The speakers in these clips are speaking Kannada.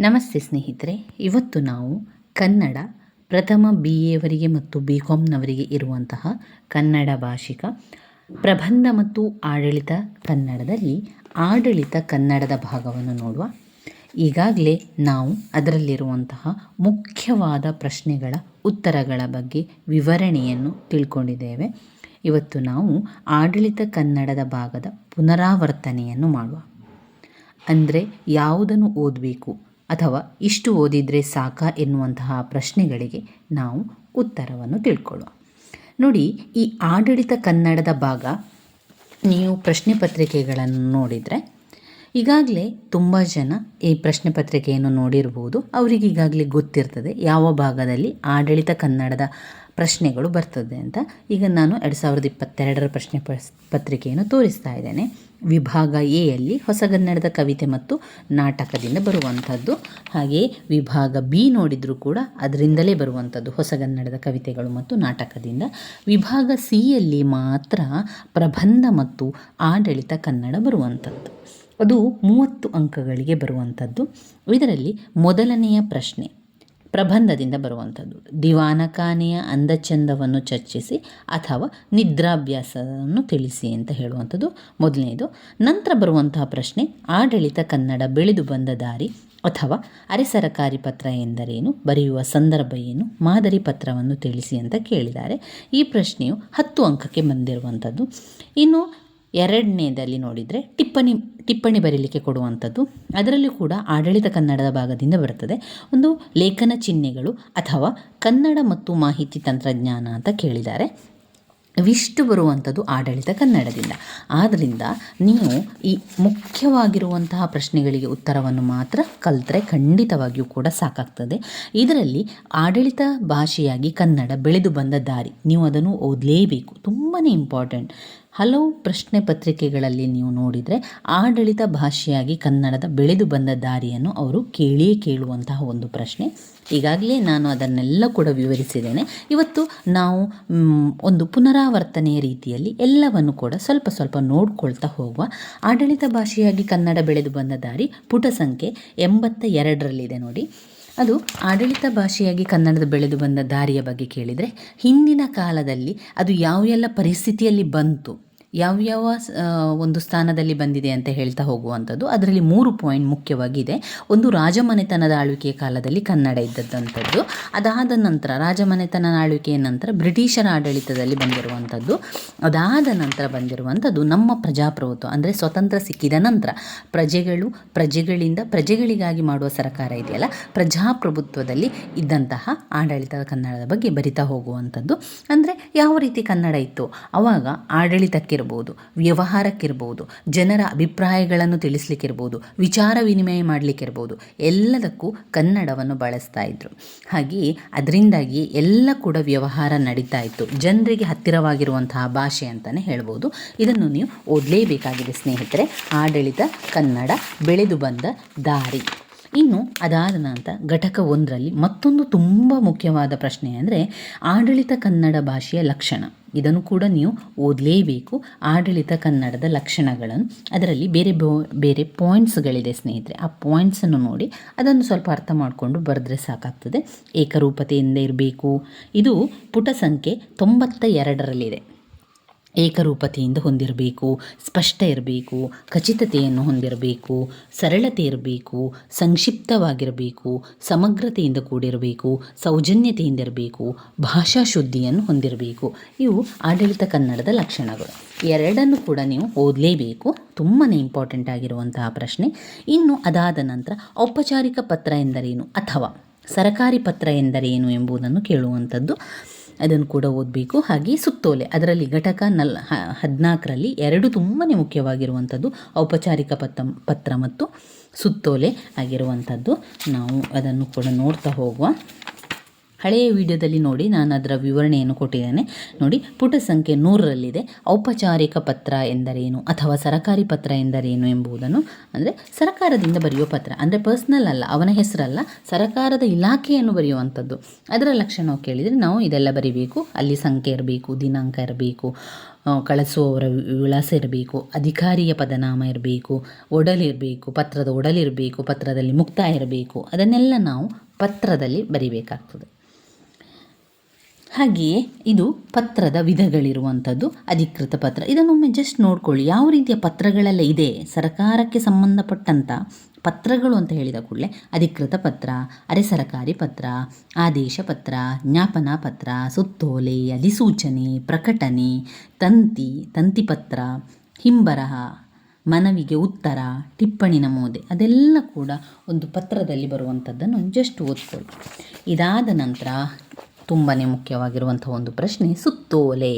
ನಮಸ್ತೆ ಸ್ನೇಹಿತರೆ, ಇವತ್ತು ನಾವು ಕನ್ನಡ ಪ್ರಥಮ ಬಿ ಎವರಿಗೆ ಮತ್ತು ಬಿ ಕಾಮ್ನವರಿಗೆ ಇರುವಂತಹ ಕನ್ನಡ ಭಾಷಿಕ, ಪ್ರಬಂಧ ಮತ್ತು ಆಡಳಿತ ಕನ್ನಡದಲ್ಲಿ ಆಡಳಿತ ಕನ್ನಡದ ಭಾಗವನ್ನು ನೋಡುವ. ಈಗಾಗಲೇ ನಾವು ಅದರಲ್ಲಿರುವಂತಹ ಮುಖ್ಯವಾದ ಪ್ರಶ್ನೆಗಳ ಉತ್ತರಗಳ ಬಗ್ಗೆ ವಿವರಣೆಯನ್ನು ತಿಳ್ಕೊಂಡಿದ್ದೇವೆ. ಇವತ್ತು ನಾವು ಆಡಳಿತ ಕನ್ನಡದ ಭಾಗದ ಪುನರಾವರ್ತನೆಯನ್ನು ಮಾಡುವ. ಅಂದರೆ ಯಾವುದನ್ನು ಓದಬೇಕು? ಅಥವಾ ಇಷ್ಟು ಓದಿದರೆ ಸಾಕ ಎನ್ನುವಂತಹ ಪ್ರಶ್ನೆಗಳಿಗೆ ನಾವು ಉತ್ತರವನ್ನು ತಿಳ್ಕೊಳ್ಳುವ ನೋಡಿ, ಈ ಆಡಳಿತ ಕನ್ನಡದ ಭಾಗ ನೀವು ಪ್ರಶ್ನೆ ಪತ್ರಿಕೆಗಳನ್ನು ನೋಡಿದರೆ ಈಗಾಗಲೇ ತುಂಬ ಜನ ಈ ಪ್ರಶ್ನೆ ಪತ್ರಿಕೆಯನ್ನು ನೋಡಿರ್ಬೋದು. ಅವರಿಗೆ ಈಗಾಗಲೇ ಗೊತ್ತಿರ್ತದೆ ಯಾವ ಭಾಗದಲ್ಲಿ ಆಡಳಿತ ಕನ್ನಡದ ಪ್ರಶ್ನೆಗಳು ಬರ್ತದೆ ಅಂತ ಈಗ ನಾನು ಎರಡು ಸಾವಿರದ ಇಪ್ಪತ್ತೆರಡರ ಪ್ರಶ್ನೆ ಪತ್ರಿಕೆಯನ್ನು ತೋರಿಸ್ತಾ ಇದ್ದೇನೆ. ವಿಭಾಗ ಎಯಲ್ಲಿ ಹೊಸಗನ್ನಡದ ಕವಿತೆ ಮತ್ತು ನಾಟಕದಿಂದ ಬರುವಂಥದ್ದು ಹಾಗೆಯೇ ವಿಭಾಗ ಬಿ ನೋಡಿದರೂ ಕೂಡ ಅದರಿಂದಲೇ ಬರುವಂಥದ್ದು ಹೊಸಗನ್ನಡದ ಕವಿತೆಗಳು ಮತ್ತು ನಾಟಕದಿಂದ. ವಿಭಾಗ ಸಿಯಲ್ಲಿ ಮಾತ್ರ ಪ್ರಬಂಧ ಮತ್ತು ಆಡಳಿತ ಕನ್ನಡ ಬರುವಂಥದ್ದು ಅದು ಮೂವತ್ತು ಅಂಕಗಳಿಗೆ ಬರುವಂಥದ್ದು ಇದರಲ್ಲಿ ಮೊದಲನೆಯ ಪ್ರಶ್ನೆ. ಪ್ರಬಂಧದಿಂದ ಬರುವಂಥದ್ದು. ದಿವಾನಖಾನೆಯ ಅಂದಚಂದವನ್ನು ಚರ್ಚಿಸಿ ಅಥವಾ ನಿದ್ರಾಭ್ಯಾಸವನ್ನು ತಿಳಿಸಿ ಅಂತ ಹೇಳುವಂಥದ್ದು ಮೊದಲನೇದು. ನಂತರ ಬರುವಂತಹ ಪ್ರಶ್ನೆ, ಆಡಳಿತ ಕನ್ನಡ ಬೆಳೆದು ಬಂದ ದಾರಿ ಅಥವಾ ಅರೆ ಸರಕಾರಿ ಪತ್ರ ಎಂದರೇನು, ಬರೆಯುವ ಸಂದರ್ಭ ಏನು, ಮಾದರಿ ಪತ್ರವನ್ನು ತಿಳಿಸಿ ಅಂತ ಕೇಳಿದ್ದಾರೆ. ಈ ಪ್ರಶ್ನೆಯು ಹತ್ತು ಅಂಕಕ್ಕೆ ಬಂದಿರುವಂಥದ್ದು. ಇನ್ನು ಎರಡನೇದಲ್ಲಿ ನೋಡಿದರೆ ಟಿಪ್ಪಣಿ ಟಿಪ್ಪಣಿ ಬರೀಲಿಕ್ಕೆ ಕೊಡುವಂಥದ್ದು. ಅದರಲ್ಲೂ ಕೂಡ ಆಡಳಿತ ಕನ್ನಡದ ಭಾಗದಿಂದ ಬರ್ತದೆ. ಒಂದು ಲೇಖನ ಚಿಹ್ನೆಗಳು ಅಥವಾ ಕನ್ನಡ ಮತ್ತು ಮಾಹಿತಿ ತಂತ್ರಜ್ಞಾನ ಅಂತ ಕೇಳಿದ್ದಾರೆ. ವಿಷ್ಟು ಬರುವಂಥದ್ದು ಆಡಳಿತ ಕನ್ನಡದಿಂದ. ಆದ್ದರಿಂದ ನೀವು ಈ ಮುಖ್ಯವಾಗಿರುವಂತಹ ಪ್ರಶ್ನೆಗಳಿಗೆ ಉತ್ತರವನ್ನು ಮಾತ್ರ ಕಲಿತ್ರೆ ಖಂಡಿತವಾಗಿಯೂ ಕೂಡ ಸಾಕಾಗ್ತದೆ. ಇದರಲ್ಲಿ ಆಡಳಿತ ಭಾಷೆಯಾಗಿ ಕನ್ನಡ ಬೆಳೆದು ಬಂದ ದಾರಿ ನೀವು ಅದನ್ನು ಓದಲೇಬೇಕು. ತುಂಬಾ ಇಂಪಾರ್ಟೆಂಟ್ ಹಲವು ಪ್ರಶ್ನೆ ಪತ್ರಿಕೆಗಳಲ್ಲಿ ನೀವು ನೋಡಿದರೆ ಆಡಳಿತ ಭಾಷೆಯಾಗಿ ಕನ್ನಡದ ಬೆಳೆದು ಬಂದ ದಾರಿಯನ್ನು ಅವರು ಕೇಳಿಯೇ ಕೇಳುವಂತಹ ಒಂದು ಪ್ರಶ್ನೆ. ಈಗಾಗಲೇ ನಾನು ಅದನ್ನೆಲ್ಲ ಕೂಡ ವಿವರಿಸಿದ್ದೇನೆ. ಇವತ್ತು ನಾವು ಒಂದು ಪುನರಾವರ್ತನೆಯ ರೀತಿಯಲ್ಲಿ ಎಲ್ಲವನ್ನು ಕೂಡ ಸ್ವಲ್ಪ ಸ್ವಲ್ಪ ನೋಡ್ಕೊಳ್ತಾ ಹೋಗುವ ಆಡಳಿತ ಭಾಷೆಯಾಗಿ ಕನ್ನಡ ಬೆಳೆದು ಬಂದ ದಾರಿ ಪುಟ ಸಂಖ್ಯೆ ಎಂಬತ್ತ ಎರಡರಲ್ಲಿದೆ ನೋಡಿ. ಅದು ಆಡಳಿತ ಭಾಷೆಯಾಗಿ ಕನ್ನಡದ ಬೆಳೆದು ಬಂದ ದಾರಿಯ ಬಗ್ಗೆ ಕೇಳಿದರೆ ಹಿಂದಿನ ಕಾಲದಲ್ಲಿ ಅದು ಯಾವ ಎಲ್ಲ ಪರಿಸ್ಥಿತಿಯಲ್ಲಿ ಬಂತು? ಯಾವ್ಯಾವ ಒಂದು ಸ್ಥಾನದಲ್ಲಿ ಬಂದಿದೆ ಅಂತ ಹೇಳ್ತಾ ಹೋಗುವಂಥದ್ದು, ಅದರಲ್ಲಿ ಮೂರು ಪಾಯಿಂಟ್ ಮುಖ್ಯವಾಗಿದೆ. ಒಂದು ರಾಜಮನೆತನದ ಆಳ್ವಿಕೆಯ ಕಾಲದಲ್ಲಿ ಕನ್ನಡ ಇದ್ದದ್ದಂಥದ್ದು, ಅದಾದ ನಂತರ ರಾಜಮನೆತನ ಆಳ್ವಿಕೆಯ ನಂತರ ಬ್ರಿಟಿಷರ ಆಡಳಿತದಲ್ಲಿ ಬಂದಿರುವಂಥದ್ದು, ಅದಾದ ನಂತರ ಬಂದಿರುವಂಥದ್ದು ನಮ್ಮ ಪ್ರಜಾಪ್ರಭುತ್ವ, ಅಂದರೆ ಸ್ವತಂತ್ರ ಸಿಕ್ಕಿದ ನಂತರ ಪ್ರಜೆಗಳು, ಪ್ರಜೆಗಳಿಂದ ಪ್ರಜೆಗಳಿಗಾಗಿ ಮಾಡುವ ಸರ್ಕಾರ ಇದೆಯಲ್ಲ, ಪ್ರಜಾಪ್ರಭುತ್ವದಲ್ಲಿ ಇದ್ದಂತಹ ಆಡಳಿತದ ಕನ್ನಡದ ಬಗ್ಗೆ ಬರಿತಾ ಹೋಗುವಂಥದ್ದು. ಅಂದರೆ ಯಾವ ರೀತಿ ಕನ್ನಡ ಇತ್ತು? ಅವಾಗ ಆಡಳಿತಕ್ಕಿರ್ಬೋದು ವ್ಯವಹಾರಕ್ಕಿರ್ಬೋದು, ಜನರ ಅಭಿಪ್ರಾಯಗಳನ್ನು ತಿಳಿಸ್ಲಿಕ್ಕಿರ್ಬೋದು, ವಿಚಾರ ವಿನಿಮಯ ಮಾಡಲಿಕ್ಕಿರ್ಬೋದು, ಎಲ್ಲದಕ್ಕೂ ಕನ್ನಡವನ್ನು ಬಳಸ್ತಾ ಇದ್ರು. ಹಾಗೆಯೇ ಅದರಿಂದಾಗಿ ಎಲ್ಲ ಕೂಡ ವ್ಯವಹಾರ ನಡೀತಾ ಇತ್ತು. ಜನರಿಗೆ ಹತ್ತಿರವಾಗಿರುವಂತಹ ಭಾಷೆ ಅಂತಲೇ ಹೇಳ್ಬೋದು. ಇದನ್ನು ನೀವು ಓದಲೇಬೇಕಾಗಿದೆ ಸ್ನೇಹಿತರೆ. ಆಡಳಿತ ಕನ್ನಡ, ಬೆಳೆದು ಬಂದ ದಾರಿ. ಇನ್ನು ಅದಾದ ನಂತರ ಘಟಕ ಒಂದರಲ್ಲಿ ಮತ್ತೊಂದು ತುಂಬ ಮುಖ್ಯವಾದ ಪ್ರಶ್ನೆ ಅಂದರೆ ಆಡಳಿತ ಕನ್ನಡ ಭಾಷೆಯ ಲಕ್ಷಣ. ಇದನ್ನು ಕೂಡ ನೀವು ಓದಲೇಬೇಕು ಆಡಳಿತ ಕನ್ನಡದ ಲಕ್ಷಣಗಳನ್ನು. ಅದರಲ್ಲಿ ಬೇರೆ ಬೇರೆ ಪಾಯಿಂಟ್ಸ್ಗಳಿದೆ ಸ್ನೇಹಿತರೆ. ಆ ಪಾಯಿಂಟ್ಸನ್ನು ನೋಡಿ, ಅದನ್ನು ಸ್ವಲ್ಪ ಅರ್ಥ ಮಾಡಿಕೊಂಡು ಬರೆದ್ರೆ ಸಾಕಾಗ್ತದೆ. ಏಕರೂಪತೆಯಿಂದ ಇರಬೇಕು. ಇದು ಪುಟ ಸಂಖ್ಯೆ ತೊಂಬತ್ತ ಎರಡರಲ್ಲಿದೆ ಏಕರೂಪತೆಯಿಂದ ಹೊಂದಿರಬೇಕು, ಸ್ಪಷ್ಟ ಇರಬೇಕು, ಖಚಿತತೆಯನ್ನು ಹೊಂದಿರಬೇಕು, ಸರಳತೆ ಇರಬೇಕು, ಸಂಕ್ಷಿಪ್ತವಾಗಿರಬೇಕು, ಸಮಗ್ರತೆಯಿಂದ ಕೂಡಿರಬೇಕು, ಸೌಜನ್ಯತೆಯಿಂದ ಇರಬೇಕು ಭಾಷಾ ಶುದ್ಧಿಯನ್ನು ಹೊಂದಿರಬೇಕು. ಇವು ಆಡಳಿತ ಕನ್ನಡದ ಲಕ್ಷಣಗಳು. ಎರಡನ್ನು ಕೂಡ ನೀವು ಓದಲೇಬೇಕು. ತುಂಬಾ ಇಂಪಾರ್ಟೆಂಟ್ ಆಗಿರುವಂತಹ ಪ್ರಶ್ನೆ. ಇನ್ನು ಅದಾದ ನಂತರ ಔಪಚಾರಿಕ ಪತ್ರ ಎಂದರೇನು ಅಥವಾ ಸರಕಾರಿ ಪತ್ರ ಎಂದರೇನು ಎಂಬುದನ್ನು ಕೇಳುವಂಥದ್ದು. ಅದನ್ನು ಕೂಡ ಓದಬೇಕು. ಹಾಗೆ ಸುತ್ತೋಲೆ. ಅದರಲ್ಲಿ ಘಟಕ ನಲ್ ಹದಿನಾಲ್ಕರಲ್ಲಿ ಎರಡು ತುಂಬಾ ಮುಖ್ಯವಾಗಿರುವಂಥದ್ದು ಔಪಚಾರಿಕ ಪತ್ರ ಪತ್ರ ಮತ್ತು ಸುತ್ತೋಲೆ ಆಗಿರುವಂಥದ್ದು. ನಾವು ಅದನ್ನು ಕೂಡ ನೋಡ್ತಾ ಹೋಗುವ. ಹಳೆಯ ವಿಡಿಯೋದಲ್ಲಿ ನೋಡಿ ನಾನು ಅದರ ವಿವರಣೆಯನ್ನು ಕೊಟ್ಟಿದ್ದೇನೆ. ನೋಡಿ, ಪುಟ ಸಂಖ್ಯೆ ನೂರರಲ್ಲಿದೆ. ಔಪಚಾರಿಕ ಪತ್ರ ಎಂದರೇನು ಅಥವಾ ಸರಕಾರಿ ಪತ್ರ ಎಂದರೇನು ಎಂಬುದನ್ನು ಅಂದರೆ ಸರಕಾರದಿಂದ ಬರೆಯುವ ಪತ್ರ, ಅಂದರೆ ಪರ್ಸ್ನಲ್ ಅಲ್ಲ, ಅವನ ಹೆಸರಲ್ಲ, ಸರಕಾರದ ಇಲಾಖೆಯನ್ನು ಬರೆಯುವಂಥದ್ದು. ಅದರ ಲಕ್ಷಣವು ಕೇಳಿದರೆ ನಾವು ಇದೆಲ್ಲ ಬರಿಬೇಕು. ಅಲ್ಲಿ ಸಂಖ್ಯೆ ಇರಬೇಕು, ದಿನಾಂಕ ಇರಬೇಕು ಕಳಿಸುವವರ ವಿಳಾಸ ಇರಬೇಕು, ಅಧಿಕಾರಿಯ ಪದನಾಮ ಇರಬೇಕು ಒಡಲಿರಬೇಕು ಪತ್ರದ ಒಡಲಿರಬೇಕು ಪತ್ರದಲ್ಲಿ ಮುಕ್ತಾಯ ಇರಬೇಕು. ಅದನ್ನೆಲ್ಲ ನಾವು ಪತ್ರದಲ್ಲಿ ಬರಿಬೇಕಾಗ್ತದೆ. ಹಾಗೆಯೇ ಇದು ಪತ್ರದ ವಿಧಗಳಿರುವಂಥದ್ದು, ಅಧಿಕೃತ ಪತ್ರ. ಇದನ್ನೊಮ್ಮೆ ಜಸ್ಟ್ ನೋಡ್ಕೊಳ್ಳಿ. ಯಾವ ರೀತಿಯ ಪತ್ರಗಳೆಲ್ಲ ಇದೆ? ಸರ್ಕಾರಕ್ಕೆ ಸಂಬಂಧಪಟ್ಟಂಥ ಪತ್ರಗಳು ಅಂತ ಹೇಳಿದ ಕೂಡಲೇ ಅಧಿಕೃತ ಪತ್ರ, ಅರೆ ಸರಕಾರಿ ಪತ್ರ, ಆದೇಶ ಪತ್ರ, ಜ್ಞಾಪನಾ ಪತ್ರ, ಸುತ್ತೋಲೆ, ಅಧಿಸೂಚನೆ, ಪ್ರಕಟಣೆ, ತಂತಿ ತಂತಿ ಪತ್ರ, ಹಿಂಬರಹ, ಮನವಿಗೆ ಉತ್ತರ, ಟಿಪ್ಪಣಿ ನಮೂದೆ. ಅದೆಲ್ಲ ಕೂಡ ಒಂದು ಪತ್ರದಲ್ಲಿ ಬರುವಂಥದ್ದನ್ನು ಜಸ್ಟ್ ಓದ್ಕೊಳ್ಳಿ. ಇದಾದ ನಂತರ ತುಂಬಾ ಮುಖ್ಯವಾಗಿರುವಂಥ ಒಂದು ಪ್ರಶ್ನೆ, ಸುತ್ತೋಲೆ.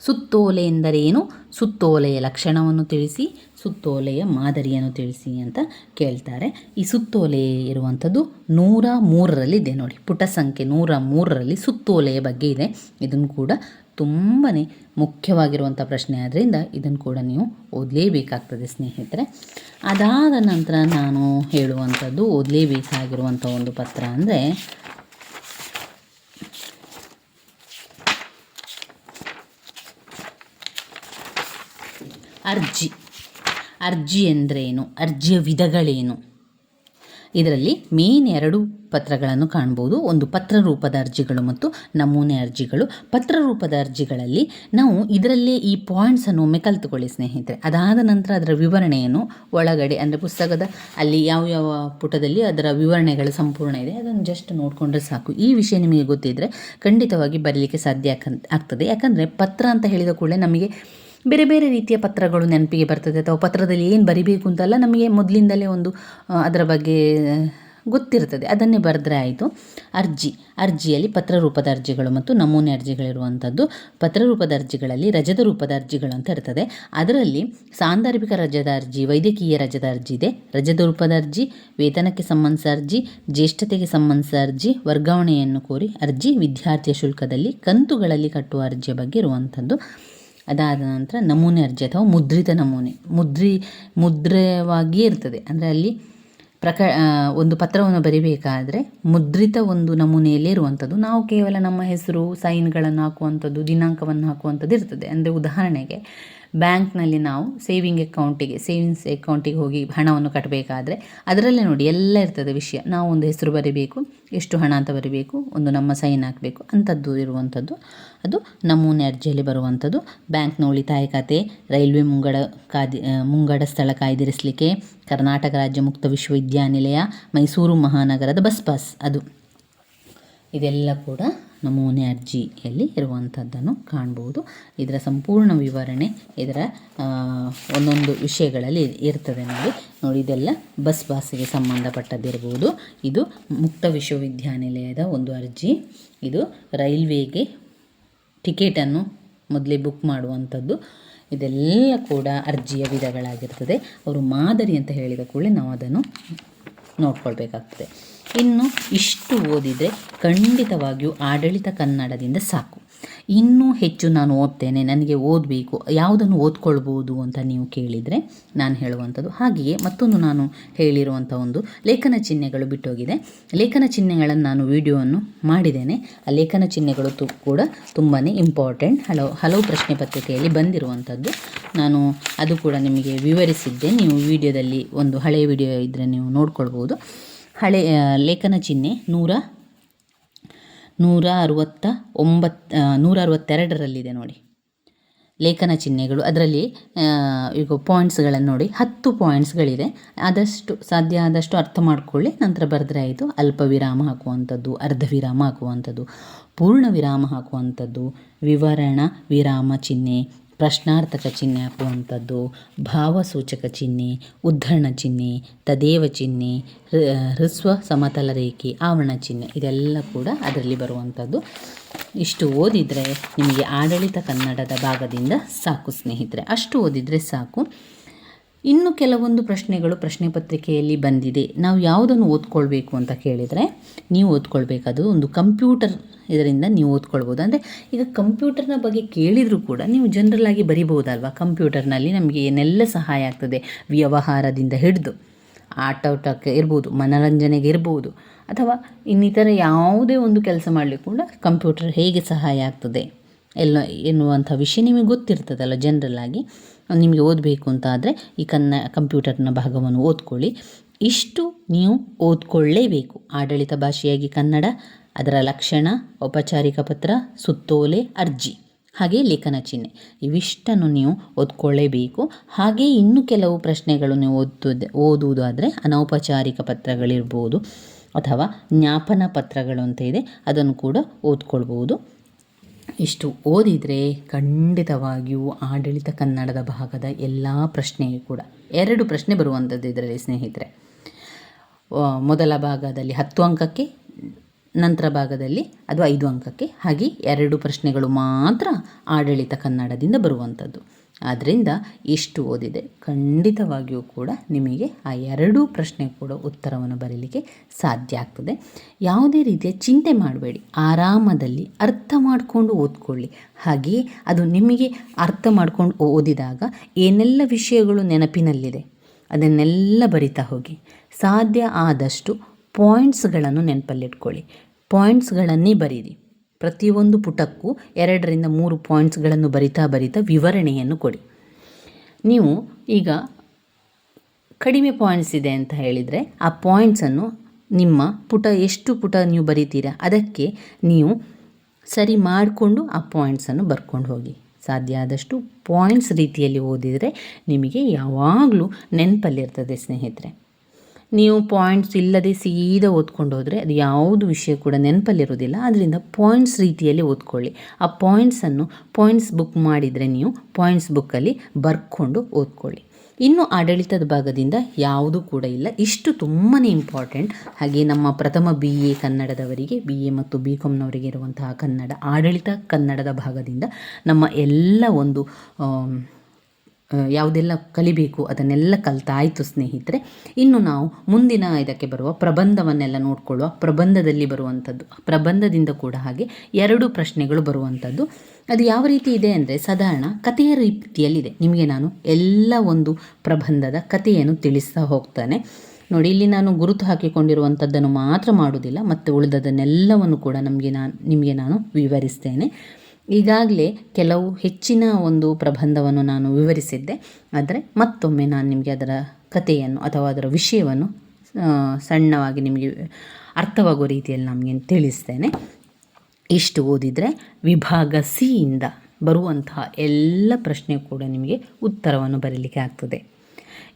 ಸುತ್ತೋಲೆ ಎಂದರೇನು ಸುತ್ತೋಲೆಯ ಲಕ್ಷಣವನ್ನು ತಿಳಿಸಿ, ಸುತ್ತೋಲೆಯ ಮಾದರಿಯನ್ನು ತಿಳಿಸಿ ಅಂತ ಕೇಳ್ತಾರೆ. ಈ ಸುತ್ತೋಲೆ ಇರುವಂಥದ್ದು ನೂರ ಮೂರರಲ್ಲಿದೆ ನೋಡಿ. ಪುಟ ಸಂಖ್ಯೆ ನೂರ ಮೂರರಲ್ಲಿ ಸುತ್ತೋಲೆಯ ಬಗ್ಗೆ ಇದೆ. ಇದನ್ನು ಕೂಡ ತುಂಬಾ ಮುಖ್ಯವಾಗಿರುವಂಥ ಪ್ರಶ್ನೆ. ಆದ್ದರಿಂದ ಇದನ್ನು ಕೂಡ ನೀವು ಓದಲೇಬೇಕಾಗ್ತದೆ ಸ್ನೇಹಿತರೆ. ಅದಾದ ನಂತರ ನಾನು ಹೇಳುವಂಥದ್ದು ಓದಲೇಬೇಕಾಗಿರುವಂಥ ಒಂದು ಪತ್ರ ಅಂದರೆ ಅರ್ಜಿ. ಅರ್ಜಿ ಎಂದರೇನು? ಅರ್ಜಿಯ ವಿಧಗಳೇನು? ಇದರಲ್ಲಿ ಮೇನ್ ಎರಡು ಪತ್ರಗಳನ್ನು ಕಾಣ್ಬೋದು. ಒಂದು ಪತ್ರ ರೂಪದ ಅರ್ಜಿಗಳು ಮತ್ತು ನಮೂನೆ ಅರ್ಜಿಗಳು. ಪತ್ರ ರೂಪದ ಅರ್ಜಿಗಳಲ್ಲಿ ನಾವು ಇದರಲ್ಲೇ ಈ ಪಾಯಿಂಟ್ಸನ್ನು ಒಮ್ಮೆ ಕಲಿತುಕೊಳ್ಳಿ ಸ್ನೇಹಿತರೆ. ಅದಾದ ನಂತರ ಅದರ ವಿವರಣೆಯನ್ನು ಒಳಗಡೆ, ಅಂದರೆ ಪುಸ್ತಕದ ಅಲ್ಲಿ ಯಾವ ಯಾವ ಪುಟದಲ್ಲಿ ಅದರ ವಿವರಣೆಗಳು ಸಂಪೂರ್ಣ ಇದೆ, ಅದನ್ನು ಜಸ್ಟ್ ನೋಡಿಕೊಂಡ್ರೆ ಸಾಕು. ಈ ವಿಷಯ ನಿಮಗೆ ಗೊತ್ತಿದ್ದರೆ ಖಂಡಿತವಾಗಿ ಬರಲಿಕ್ಕೆ ಸಾಧ್ಯ ಆಗ್ತದೆ. ಯಾಕಂದರೆ ಪತ್ರ ಅಂತ ಹೇಳಿದ ಕೂಡಲೇ ನಮಗೆ ಬೇರೆ ಬೇರೆ ರೀತಿಯ ಪತ್ರಗಳು ನೆನಪಿಗೆ ಬರ್ತದೆ. ಅಥವಾ ಪತ್ರದಲ್ಲಿ ಏನು ಬರಿಬೇಕು ಅಂತಲ್ಲ ನಮಗೆ ಮೊದಲಿಂದಲೇ ಒಂದು ಅದರ ಬಗ್ಗೆ ಗೊತ್ತಿರ್ತದೆ. ಅದನ್ನೇ ಬರೆದ್ರೆ ಆಯಿತು. ಅರ್ಜಿ. ಅರ್ಜಿಯಲ್ಲಿ ಪತ್ರ ರೂಪದ ಅರ್ಜಿಗಳು ಮತ್ತು ನಮೂನೆ ಅರ್ಜಿಗಳಿರುವಂಥದ್ದು ಪತ್ರ ರೂಪದ ಅರ್ಜಿಗಳಲ್ಲಿ ರಜದ ರೂಪದ ಅರ್ಜಿಗಳು ಅಂತ ಇರ್ತದೆ. ಅದರಲ್ಲಿ ಸಾಂದರ್ಭಿಕ ರಜದ ಅರ್ಜಿ, ವೈದ್ಯಕೀಯ ರಜದ ಅರ್ಜಿ ಇದೆ. ರಜದ ರೂಪದ ಅರ್ಜಿ, ವೇತನಕ್ಕೆ ಸಂಬಂಧಿಸಿದ ಅರ್ಜಿ, ಜ್ಯೇಷ್ಠತೆಗೆ ಸಂಬಂಧಿಸಿದ ಅರ್ಜಿ, ವರ್ಗಾವಣೆಯನ್ನು ಕೋರಿ ಅರ್ಜಿ, ವಿದ್ಯಾರ್ಥಿಯ ಶುಲ್ಕದಲ್ಲಿ ಕಂತುಗಳಲ್ಲಿ ಕಟ್ಟುವ ಅರ್ಜಿಯ ಬಗ್ಗೆ ಇರುವಂಥದ್ದು ಅದಾದ ನಂತರ ನಮೂನೆ ಅರ್ಜಿ ಅಥವಾ ಮುದ್ರಿತ ನಮೂನೆ. ಮುದ್ರಿ ಮುದ್ರವಾಗಿಯೇ ಇರ್ತದೆ. ಅಂದರೆ ಅಲ್ಲಿ ಪ್ರಕ ಒಂದು ಪತ್ರವನ್ನು ಬರಿಬೇಕಾದರೆ ಮುದ್ರಿತ ಒಂದು ನಮೂನೆಯಲ್ಲೇ ಇರುವಂಥದ್ದು ನಾವು ಕೇವಲ ನಮ್ಮ ಹೆಸರು, ಸೈನ್ಗಳನ್ನು ಹಾಕುವಂಥದ್ದು ದಿನಾಂಕವನ್ನು ಹಾಕುವಂಥದ್ದು ಇರ್ತದೆ. ಅಂದರೆ ಉದಾಹರಣೆಗೆ ಬ್ಯಾಂಕ್ನಲ್ಲಿ ನಾವು ಸೇವಿಂಗ್ ಅಕೌಂಟಿಗೆ, ಸೇವಿಂಗ್ಸ್ ಅಕೌಂಟಿಗೆ ಹೋಗಿ ಹಣವನ್ನು ಕಟ್ಟಬೇಕಾದ್ರೆ ಅದರಲ್ಲೇ ನೋಡಿ ಎಲ್ಲ ಇರ್ತದೆ ವಿಷಯ. ನಾವು ಒಂದು ಹೆಸರು ಬರಿಬೇಕು, ಎಷ್ಟು ಹಣ ಅಂತ ಬರಿಬೇಕು, ಒಂದು ನಮ್ಮ ಸೈನ್ ಹಾಕಬೇಕು, ಅಂಥದ್ದು ಇರುವಂಥದ್ದು. ಅದು ನಮೂನೆ ಅರ್ಜಿಯಲ್ಲಿ ಬರುವಂಥದ್ದು. ಬ್ಯಾಂಕ್ನ ಉಳಿತಾಯ ಖಾತೆ, ರೈಲ್ವೆ ಮುಂಗಡ ಕಾದಿ ಮುಂಗಡ ಸ್ಥಳ ಕಾಯ್ದಿರಿಸಲಿಕ್ಕೆ, ಕರ್ನಾಟಕ ರಾಜ್ಯ ಮುಕ್ತ ವಿಶ್ವವಿದ್ಯಾನಿಲಯ, ಮೈಸೂರು ಮಹಾನಗರದ ಬಸ್ ಪಾಸ್ ಅದು. ಇದೆಲ್ಲ ಕೂಡ ನಮೂನೆ ಅರ್ಜಿಯಲ್ಲಿ ಇರುವಂಥದ್ದನ್ನು ಕಾಣ್ಬೋದು. ಇದರ ಸಂಪೂರ್ಣ ವಿವರಣೆ ಇದರ ಒಂದೊಂದು ವಿಷಯಗಳಲ್ಲಿ ಇರ್ತದೆ ನೋಡಿ. ನೋಡಿ, ಇದೆಲ್ಲ ಬಸ್ ಪಾಸಿಗೆ ಸಂಬಂಧಪಟ್ಟದ್ದಿರ್ಬೋದು. ಇದು ಮುಕ್ತ ವಿಶ್ವವಿದ್ಯಾನಿಲಯದ ಒಂದು ಅರ್ಜಿ. ಇದು ರೈಲ್ವೆಗೆ ಟಿಕೆಟನ್ನು ಮೊದಲೇ ಬುಕ್ ಮಾಡುವಂಥದ್ದು. ಇದೆಲ್ಲ ಕೂಡ ಅರ್ಜಿಯ ವಿಧಗಳಾಗಿರ್ತದೆ. ಅವರು ಮಾದರಿ ಅಂತ ಹೇಳಿದ ಕೂಡಲೇ ನಾವು ಅದನ್ನು ನೋಡ್ಕೊಳ್ಬೇಕಾಗ್ತದೆ. ಇನ್ನು ಇಷ್ಟು ಓದಿದರೆ ಖಂಡಿತವಾಗಿಯೂ ಆಡಳಿತ ಕನ್ನಡದಿಂದ ಸಾಕು. ಇನ್ನೂ ಹೆಚ್ಚು ನಾನು ಓದ್ತೇನೆ, ನನಗೆ ಓದಬೇಕು, ಯಾವುದನ್ನು ಓದ್ಕೊಳ್ಬೋದು ಅಂತ ನೀವು ಕೇಳಿದರೆ ನಾನು ಹೇಳುವಂಥದ್ದು ಹಾಗೆಯೇ ಮತ್ತೊಂದು ನಾನು ಹೇಳಿರುವಂಥ ಒಂದು ಲೇಖನ ಚಿಹ್ನೆಗಳು ಬಿಟ್ಟೋಗಿದೆ. ಲೇಖನ ಚಿಹ್ನೆಗಳನ್ನು ನಾನು ವಿಡಿಯೋವನ್ನು ಮಾಡಿದ್ದೇನೆ. ಆ ಲೇಖನ ಚಿಹ್ನೆಗಳು ತು ಕೂಡ ತುಂಬಾ ಇಂಪಾರ್ಟೆಂಟ್. ಹಲವು ಹಲವು ಪ್ರಶ್ನೆ ಪತ್ರಿಕೆಯಲ್ಲಿ ಬಂದಿರುವಂಥದ್ದು. ನಾನು ಅದು ಕೂಡ ನಿಮಗೆ ವಿವರಿಸಿದ್ದೆ. ನೀವು ವಿಡಿಯೋದಲ್ಲಿ ಒಂದು ಹಳೆಯ ವಿಡಿಯೋ ಇದ್ದರೆ ನೀವು ನೋಡ್ಕೊಳ್ಬೋದು. ಹಳೆ ಲೇಖನ ಚಿಹ್ನೆ ನೂರ ನೂರ ಅರುವತ್ತ ಒಂಬತ್ತು ನೂರ ಅರವತ್ತೆರಡರಲ್ಲಿದೆ ನೋಡಿ. ಲೇಖನ ಚಿಹ್ನೆಗಳು ಅದರಲ್ಲಿ ಈಗ ಪಾಯಿಂಟ್ಸ್ಗಳನ್ನು ನೋಡಿ. ಹತ್ತು ಪಾಯಿಂಟ್ಸ್ಗಳಿದೆ ಆದಷ್ಟು, ಸಾಧ್ಯ ಆದಷ್ಟು ಅರ್ಥ ಮಾಡಿಕೊಳ್ಳಿ. ನಂತರ ಬರೆದ್ರೆ ಆಯಿತು. ಅಲ್ಪ ವಿರಾಮ ಹಾಕುವಂಥದ್ದು, ಅರ್ಧ ವಿರಾಮ ಹಾಕುವಂಥದ್ದು, ಪೂರ್ಣ ವಿರಾಮ ಹಾಕುವಂಥದ್ದು, ವಿವರಣ, ವಿರಾಮ ಚಿಹ್ನೆ ಪ್ರಶ್ನಾರ್ಥಕ ಚಿಹ್ನೆ ಹಾಕುವಂಥದ್ದು, ಭಾವಸೂಚಕ ಚಿಹ್ನೆ, ಉದ್ಧರಣ ಚಿಹ್ನೆ, ತದೇವ ಚಿಹ್ನೆ ಹೃಸ್ವ ಸಮತಲ ರೇಖೆ, ಆವರಣ ಚಿಹ್ನೆ ಇದೆಲ್ಲ ಕೂಡ ಅದರಲ್ಲಿ ಬರುವಂಥದ್ದು. ಇಷ್ಟು ಓದಿದರೆ ನಿಮಗೆ ಆಡಳಿತ ಕನ್ನಡದ ಭಾಗದಿಂದ ಸಾಕು ಸ್ನೇಹಿತರೆ. ಅಷ್ಟು ಓದಿದರೆ ಸಾಕು. ಇನ್ನು ಕೆಲವೊಂದು ಪ್ರಶ್ನೆಗಳು ಪ್ರಶ್ನೆ ಪತ್ರಿಕೆಯಲ್ಲಿ ಬಂದಿದೆ. ನಾವು ಯಾವುದನ್ನು ಓದ್ಕೊಳ್ಬೇಕು ಅಂತ ಕೇಳಿದರೆ ನೀವು ಓದ್ಕೊಳ್ಬೇಕಾದ್ರೂ ಒಂದು ಕಂಪ್ಯೂಟರ್ ಇದರಿಂದ ನೀವು ಓದ್ಕೊಳ್ಬೋದು. ಅಂದರೆ ಈಗ ಕಂಪ್ಯೂಟರ್ನ ಬಗ್ಗೆ ಕೇಳಿದರೂ ಕೂಡ ನೀವು ಜನರಲ್ ಆಗಿ ಬರಿಬೋದಲ್ವಾ ಕಂಪ್ಯೂಟರ್ನಲ್ಲಿ ನಮಗೆ ಏನೆಲ್ಲ ಸಹಾಯ ಆಗ್ತದೆ? ವ್ಯವಹಾರದಿಂದ ಹಿಡಿದು ಆಟೋಟಕ್ಕೆ ಇರ್ಬೋದು, ಮನರಂಜನೆಗೆ ಇರ್ಬೋದು, ಅಥವಾ ಇನ್ನಿತರ ಯಾವುದೇ ಒಂದು ಕೆಲಸ ಮಾಡಲಿಕ್ಕೂ ಕೂಡ ಕಂಪ್ಯೂಟರ್ ಹೇಗೆ ಸಹಾಯ ಆಗ್ತದೆ ಎಲ್ಲ ಎನ್ನುವಂಥ ವಿಷಯ ನಿಮಗೆ ಗೊತ್ತಿರ್ತದಲ್ಲ ಜನರಲ್ ಆಗಿ. ನಿಮಗೆ ಓದಬೇಕು ಅಂತ ಆದರೆ ಈ ಕನ್ನ ಕಂಪ್ಯೂಟರ್ನ ಭಾಗವನ್ನು ಓದ್ಕೊಳ್ಳಿ. ಇಷ್ಟು ನೀವು ಓದ್ಕೊಳ್ಳೇಬೇಕು. ಆಡಳಿತ ಭಾಷೆಯಾಗಿ ಕನ್ನಡ, ಅದರ ಲಕ್ಷಣ, ಔಪಚಾರಿಕ ಪತ್ರ, ಸುತ್ತೋಲೆ, ಅರ್ಜಿ, ಹಾಗೆ ಲೇಖನ ಚಿಹ್ನೆ. ಇವಿಷ್ಟನ್ನು ನೀವು ಓದ್ಕೊಳ್ಳೇಬೇಕು. ಹಾಗೆ ಇನ್ನೂ ಕೆಲವು ಪ್ರಶ್ನೆಗಳು ನೀವು ಓದುವುದು ಓದುವುದಾದರೆ ಅನೌಪಚಾರಿಕ ಪತ್ರಗಳಿರ್ಬೋದು ಅಥವಾ ಜ್ಞಾಪನ ಪತ್ರಗಳು ಅಂತ ಇದೆ, ಅದನ್ನು ಕೂಡ ಓದ್ಕೊಳ್ಬೋದು. ಇಷ್ಟು ಓದಿದರೆ ಖಂಡಿತವಾಗಿಯೂ ಆಡಳಿತ ಕನ್ನಡದ ಭಾಗದ ಎಲ್ಲ ಪ್ರಶ್ನೆಯೂ ಕೂಡ, ಎರಡು ಪ್ರಶ್ನೆ ಬರುವಂಥದ್ದು ಇದರಲ್ಲಿ ಸ್ನೇಹಿತರೆ. ಮೊದಲ ಭಾಗದಲ್ಲಿ ಹತ್ತು ಅಂಕಕ್ಕೆ, ನಂತರ ಭಾಗದಲ್ಲಿ ಅದು ಐದು ಅಂಕಕ್ಕೆ, ಹಾಗೆ ಎರಡು ಪ್ರಶ್ನೆಗಳು ಮಾತ್ರ ಆಡಳಿತ ಕನ್ನಡದಿಂದ ಬರುವಂಥದ್ದು. ಆದ್ದರಿಂದ ಇಷ್ಟು ಓದಿದೆ ಖಂಡಿತವಾಗಿಯೂ ಕೂಡ ನಿಮಗೆ ಆ ಎರಡೂ ಪ್ರಶ್ನೆ ಕೂಡ ಉತ್ತರವನ್ನು ಬರೀಲಿಕ್ಕೆ ಸಾಧ್ಯ ಆಗ್ತದೆ. ಯಾವುದೇ ರೀತಿಯ ಚಿಂತೆ ಮಾಡಬೇಡಿ. ಆರಾಮದಲ್ಲಿ ಅರ್ಥ ಮಾಡಿಕೊಂಡು ಓದ್ಕೊಳ್ಳಿ. ಹಾಗೆಯೇ ಅದು ನಿಮಗೆ ಅರ್ಥ ಮಾಡ್ಕೊಂಡು ಓದಿದಾಗ ಏನೆಲ್ಲ ವಿಷಯಗಳು ನೆನಪಿನಲ್ಲಿದೆ ಅದನ್ನೆಲ್ಲ ಬರಿತಾ ಹೋಗಿ. ಸಾಧ್ಯ ಆದಷ್ಟು ಪಾಯಿಂಟ್ಸ್ಗಳನ್ನು ನೆನಪಲ್ಲಿಟ್ಕೊಳ್ಳಿ. ಪಾಯಿಂಟ್ಸ್ಗಳನ್ನೇ ಬರೀರಿ. ಪ್ರತಿಯೊಂದು ಪುಟಕ್ಕೂ ಎರಡರಿಂದ ಮೂರು ಪಾಯಿಂಟ್ಸ್ಗಳನ್ನು ಬರಿತಾ ಬರಿತಾ ವಿವರಣೆಯನ್ನು ಕೊಡಿ. ನೀವು ಈಗ ಕಡಿಮೆ ಪಾಯಿಂಟ್ಸ್ ಇದೆ ಅಂತ ಹೇಳಿದರೆ ಆ ಪಾಯಿಂಟ್ಸನ್ನು ನಿಮ್ಮ ಪುಟ, ಎಷ್ಟು ಪುಟ ನೀವು ಬರಿತೀರಾ ಅದಕ್ಕೆ ನೀವು ಸರಿ ಮಾಡಿಕೊಂಡು ಆ ಪಾಯಿಂಟ್ಸನ್ನು ಬರ್ಕೊಂಡು ಹೋಗಿ. ಸಾಧ್ಯ ಆದಷ್ಟು ಪಾಯಿಂಟ್ಸ್ ರೀತಿಯಲ್ಲಿ ಓದಿದರೆ ನಿಮಗೆ ಯಾವಾಗಲೂ ನೆನಪಲ್ಲಿರ್ತದೆ ಸ್ನೇಹಿತರೆ. ನೀವು ಪಾಯಿಂಟ್ಸ್ ಇಲ್ಲದೆ ಸೀದಾ ಓದ್ಕೊಂಡು ಹೋದರೆ ಅದು ಯಾವುದು ವಿಷಯ ಕೂಡ ನೆನಪಲ್ಲಿರೋದಿಲ್ಲ ಅದರಿಂದ ಪಾಯಿಂಟ್ಸ್ ರೀತಿಯಲ್ಲಿ ಓದ್ಕೊಳ್ಳಿ. ಆ ಪಾಯಿಂಟ್ಸನ್ನು ಪಾಯಿಂಟ್ಸ್ ಬುಕ್ ಮಾಡಿದರೆ ನೀವು ಪಾಯಿಂಟ್ಸ್ ಬುಕ್ಕಲ್ಲಿ ಬರ್ಕೊಂಡು ಓದ್ಕೊಳ್ಳಿ. ಇನ್ನು ಆಡಳಿತದ ಭಾಗದಿಂದ ಯಾವುದೂ ಕೂಡ ಇಲ್ಲ. ಇಷ್ಟು ತುಂಬಾ ಇಂಪಾರ್ಟೆಂಟ್ ಹಾಗೆ ನಮ್ಮ ಪ್ರಥಮ ಬಿ ಎ ಕನ್ನಡದವರಿಗೆ ಬಿ ಎ ಮತ್ತು ಬಿ ಕಾಮ್ನವರಿಗೆ ಇರುವಂತಹ ಕನ್ನಡ, ಆಡಳಿತ ಕನ್ನಡದ ಭಾಗದಿಂದ ನಮ್ಮ ಎಲ್ಲ ಒಂದು ಯಾವುದೆಲ್ಲ ಕಲಿಬೇಕು ಅದನ್ನೆಲ್ಲ ಕಲ್ತಾಯಿತು ಸ್ನೇಹಿತರೆ. ಇನ್ನು ನಾವು ಮುಂದಿನ ಇದಕ್ಕೆ ಬರುವ ಪ್ರಬಂಧವನ್ನೆಲ್ಲ ನೋಡಿಕೊಳ್ಳುವ ಪ್ರಬಂಧದಲ್ಲಿ ಬರುವಂಥದ್ದು, ಪ್ರಬಂಧದಿಂದ ಕೂಡ ಹಾಗೆ ಎರಡು ಪ್ರಶ್ನೆಗಳು ಬರುವಂಥದ್ದು. ಅದು ಯಾವ ರೀತಿ ಇದೆ ಅಂದರೆ ಸಾಧಾರಣ ಕಥೆಯ ರೀತಿಯಲ್ಲಿದೆ. ನಿಮಗೆ ನಾನು ಎಲ್ಲ ಒಂದು ಪ್ರಬಂಧದ ಕಥೆಯನ್ನು ತಿಳಿಸ್ತಾ ಹೋಗ್ತಾನೆ. ನೋಡಿ, ಇಲ್ಲಿ ನಾನು ಗುರುತು ಹಾಕಿಕೊಂಡಿರುವಂಥದ್ದನ್ನು ಮಾತ್ರ ಮಾಡುವುದಿಲ್ಲ, ಮತ್ತು ಉಳಿದದನ್ನೆಲ್ಲವನ್ನು ಕೂಡ ನಮಗೆ ನಾನು, ನಿಮಗೆ ನಾನು ವಿವರಿಸ್ತೇನೆ. ಈಗಾಗಲೇ ಕೆಲವು ಹೆಚ್ಚಿನ ಒಂದು ಪ್ರಬಂಧವನ್ನು ನಾನು ವಿವರಿಸಿದ್ದೆ. ಆದರೆ ಮತ್ತೊಮ್ಮೆ ನಾನು ನಿಮಗೆ ಅದರ ಕಥೆಯನ್ನು ಅಥವಾ ಅದರ ವಿಷಯವನ್ನು ಸಣ್ಣವಾಗಿ ನಿಮಗೆ ಅರ್ಥವಾಗುವ ರೀತಿಯಲ್ಲಿ ನಮಗೆ ತಿಳಿಸ್ತೇನೆ. ಇಷ್ಟು ಓದಿದರೆ ವಿಭಾಗ ಸಿಯಿಂದ ಬರುವಂತಹ ಎಲ್ಲ ಪ್ರಶ್ನೆ ಕೂಡ ನಿಮಗೆ ಉತ್ತರವನ್ನು ಬರೀಲಿಕ್ಕೆ ಆಗ್ತದೆ.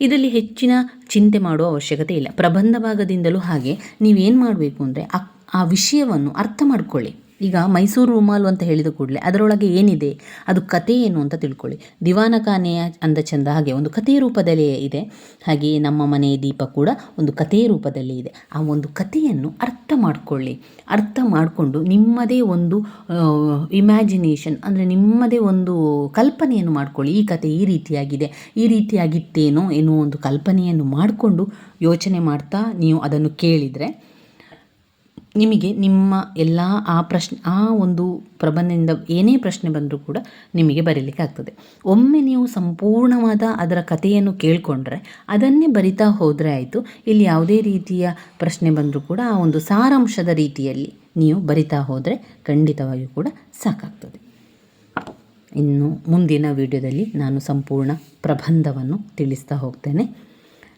ಇದರಲ್ಲಿ ಹೆಚ್ಚಿನ ಚಿಂತೆ ಮಾಡುವ ಅವಶ್ಯಕತೆ ಇಲ್ಲ. ಪ್ರಬಂಧ ಭಾಗದಿಂದಲೂ ಹಾಗೆ. ನೀವೇನು ಮಾಡಬೇಕು ಅಂದರೆ ಆ ಆ ವಿಷಯವನ್ನು ಅರ್ಥ ಮಾಡ್ಕೊಳ್ಳಿ. ಈಗ ಮೈಸೂರು ರುಮಾಲು ಅಂತ ಹೇಳಿದ ಕೂಡಲೇ ಅದರೊಳಗೆ ಏನಿದೆ? ಅದು ಕತೆ ಏನು ಅಂತ ತಿಳ್ಕೊಳ್ಳಿ. ದಿವಾನ ಕಾನೆಯ ಅಂದ ಚಂದ ಹಾಗೆ ಒಂದು ಕಥೆಯ ರೂಪದಲ್ಲೇ ಇದೆ. ಹಾಗೆ ನಮ್ಮ ಮನೆಯ ದೀಪ ಕೂಡ ಒಂದು ಕಥೆಯ ರೂಪದಲ್ಲಿ ಇದೆ. ಆ ಒಂದು ಕಥೆಯನ್ನು ಅರ್ಥ ಮಾಡಿಕೊಳ್ಳಿ. ಅರ್ಥ ಮಾಡಿಕೊಂಡು ನಿಮ್ಮದೇ ಒಂದು ಇಮ್ಯಾಜಿನೇಷನ್ ಅಂದರೆ ನಿಮ್ಮದೇ ಒಂದು ಕಲ್ಪನೆಯನ್ನು ಮಾಡಿಕೊಳ್ಳಿ. ಈ ಕತೆ ಈ ರೀತಿಯಾಗಿದೆ, ಈ ರೀತಿಯಾಗಿತ್ತೇನೋ ಏನೋ ಒಂದು ಕಲ್ಪನೆಯನ್ನು ಮಾಡಿಕೊಂಡು ಯೋಚನೆ ಮಾಡ್ತಾ ನೀವು ಅದನ್ನು ಕೇಳಿದರೆ ನಿಮಗೆ ನಿಮ್ಮ ಎಲ್ಲ ಆ ಪ್ರಶ್ನೆ, ಆ ಒಂದು ಪ್ರಬಂಧದಿಂದ ಏನೇ ಪ್ರಶ್ನೆ ಬಂದರೂ ಕೂಡ ನಿಮಗೆ ಬರೀಲಿಕ್ಕೆ ಆಗ್ತದೆ. ಒಮ್ಮೆ ನೀವು ಸಂಪೂರ್ಣವಾದ ಅದರ ಕಥೆಯನ್ನು ಕೇಳಿಕೊಂಡ್ರೆ, ಅದನ್ನೇ ಬರಿತಾ ಹೋದರೆ ಆಯಿತು. ಇಲ್ಲಿ ಯಾವುದೇ ರೀತಿಯ ಪ್ರಶ್ನೆ ಬಂದರೂ ಕೂಡ ಆ ಒಂದು ಸಾರಾಂಶದ ರೀತಿಯಲ್ಲಿ ನೀವು ಬರಿತಾ ಹೋದರೆ ಖಂಡಿತವಾಗಿಯೂ ಕೂಡ ಸಾಕಾಗ್ತದೆ. ಇನ್ನು ಮುಂದಿನ ವಿಡಿಯೋದಲ್ಲಿ ನಾನು ಸಂಪೂರ್ಣ ಪ್ರಬಂಧವನ್ನು ತಿಳಿಸ್ತಾ ಹೋಗ್ತೇನೆ.